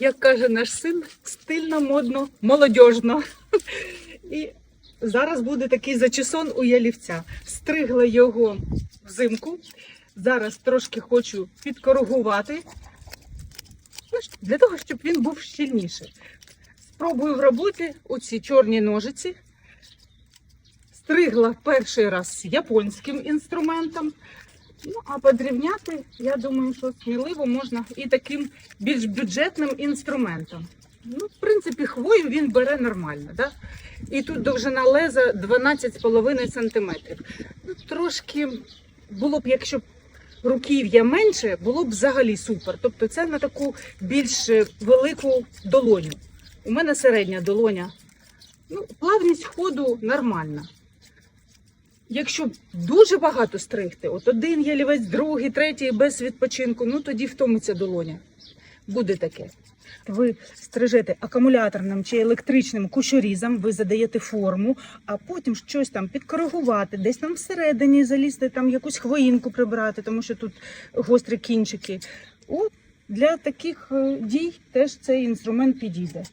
як каже наш син, стильно, модно, молодіжно. І зараз буде такий зачесон у ялівця. Стригла його взимку. Зараз трошки хочу підкоригувати ну, для того, щоб він був щільніший. Спробую в роботі оці чорні ножиці. Стригла перший раз японським інструментом. Ну, а подрівняти, я думаю, що сміливо можна і таким більш бюджетним інструментом. Ну, в принципі, хвою він бере нормально. Да? І тут довжина леза 12,5 см. Ну, трошки було б, якщо б руків'я менше, було б взагалі супер. Тобто це на таку більш е, велику долоню. У мене середня долоня. Ну, плавність ходу нормальна. Якщо дуже багато стригти, от один ялівець, другий, третій без відпочинку, ну тоді втомиться долоня. Буде таке. Ви стрижете акумуляторним чи електричним кушорізом, ви задаєте форму, а потім щось там підкоригувати, десь там всередині залізти, там якусь хвоїнку прибрати, тому що тут гострі кінчики. От для таких е, дій теж цей інструмент підійде.